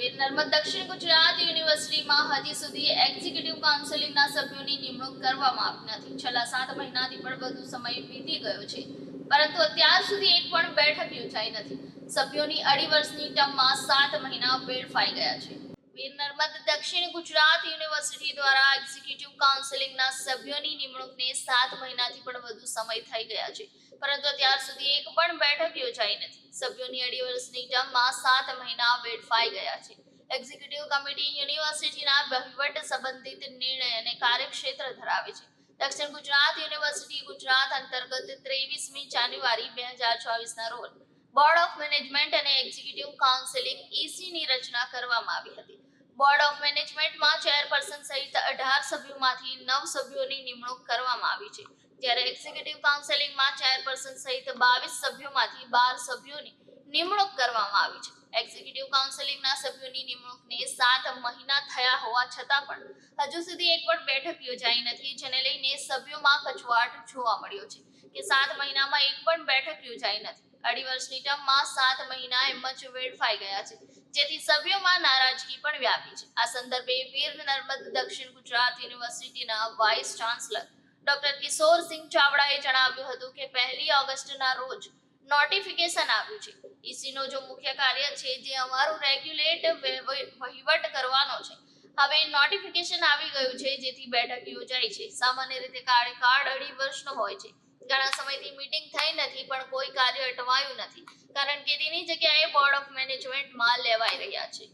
વીર નર્મદ દક્ષિણ ગુજરાત યુનિવર્સિટીમાં હજી સુધી એક્ઝિક્યુટિવ કાઉન્સેલિંગના સભ્યોની નિમણૂક કરવામાં આવી નથી. છેલ્લા સાત મહિનાથી પણ વધુ સમય વીતી ગયો છે. પરંતુ અત્યાર સુધી એક પણ બેઠક યોજાઈ નથી. સભ્યોની અઢી વર્ષની ટર્મમાં સાત મહિના વેડફાઈ ગયા છે. વીર નર્મદ દક્ષિણ ગુજરાત યુનિવર્સિટી દ્વારા એક્ઝિક્યુટિવ કાઉન્સેલિંગના સભ્યોની નિમણૂકને સાત મહિનાથી પણ વધુ સમય થઈ ગયા છે. પરંતુ અત્યાર સુધી એક પણ બેઠક યોજાઈ નથી. સભ્યોની અઢી વર્ષની ટર્મમાં સાત મહિના વેડફાઈ ગયા છે. એક્ઝિક્યુટિવ કમિટી યુનિવર્સિટીના વહીવટ સંબંધિત નિર્ણય અને કાર્યક્ષેત્ર ધરાવે છે. દક્ષિણ ગુજરાત યુનિવર્સિટી ગુજરાત અંતર્ગત ત્રેવીસમી જાન્યુઆરી બે હજાર ચોવીસના રોજ બોર્ડ ઓફ મેનેજમેન્ટ અને એક્ઝિક્યુટિવ કાઉન્સેલિંગની રચના કરવામાં આવી હતી. બોર્ડ ઓફ મેનેજમેન્ટમાં ચેરપર્સન સહિત અઢાર સભ્યોમાંથી નવ સભ્યોની નિમણૂક કરવામાં આવી છે. જ્યારે એક્ઝિક્યુટિવ કાઉન્સેલિંગમાં ચેરપર્સન સહિત બાવીસ સભ્યોમાંથી બાર સભ્યોની નિમણૂક કરવામાં આવી છે. એક્ઝિક્યુટિવ કાઉન્સેલિંગના સભ્યોની નિમણૂકને સાત મહિના થયા હોવા છતાં પણ હજુ સુધી એક પણ બેઠક યોજાઈ નથી, જેને લઈને સભ્યોમાં કચવાટ જોવા મળ્યો છે કે સાત મહિનામાં એક પણ બેઠક યોજાઈ નથી. અઢી વર્ષની ટર્મમાં સાત મહિના એમ જ વેડફાઈ ગયા છે, જેથી સભ્યોમાં નારાજગી પણ વ્યાપી છે. આ સંદર્ભે વીર નર્મદ દક્ષિણ ગુજરાત યુનિવર્સિટીના વાઇસ ચાન્સલર ડોક્ટર કિશોરસિંહ ચાવડાએ જણાવ્યું હતું કે પહેલી ઓગસ્ટના રોજ નોટિફિકેશન આવ્યું છે. ઈસીનો જો મુખ્ય કાર્ય છે જે અમારું રેગ્યુલેટ વહીવટ કરવાનો છે. હવે નોટિફિકેશન આવી ગયું છે જેથી બેઠક યોજાઈ છે. સામાન્ય રીતે કાર્યકાળ અઢી વર્ષનો હોય છે. ઘણા સમયથી મીટિંગ થઈ નથી પણ કોઈ કાર્ય અટવાયું નથી. કારણ કે તેની જગ્યાએ બોર્ડ ઓફ મેનેજમેન્ટમાં લેવાઈ રહ્યા છે.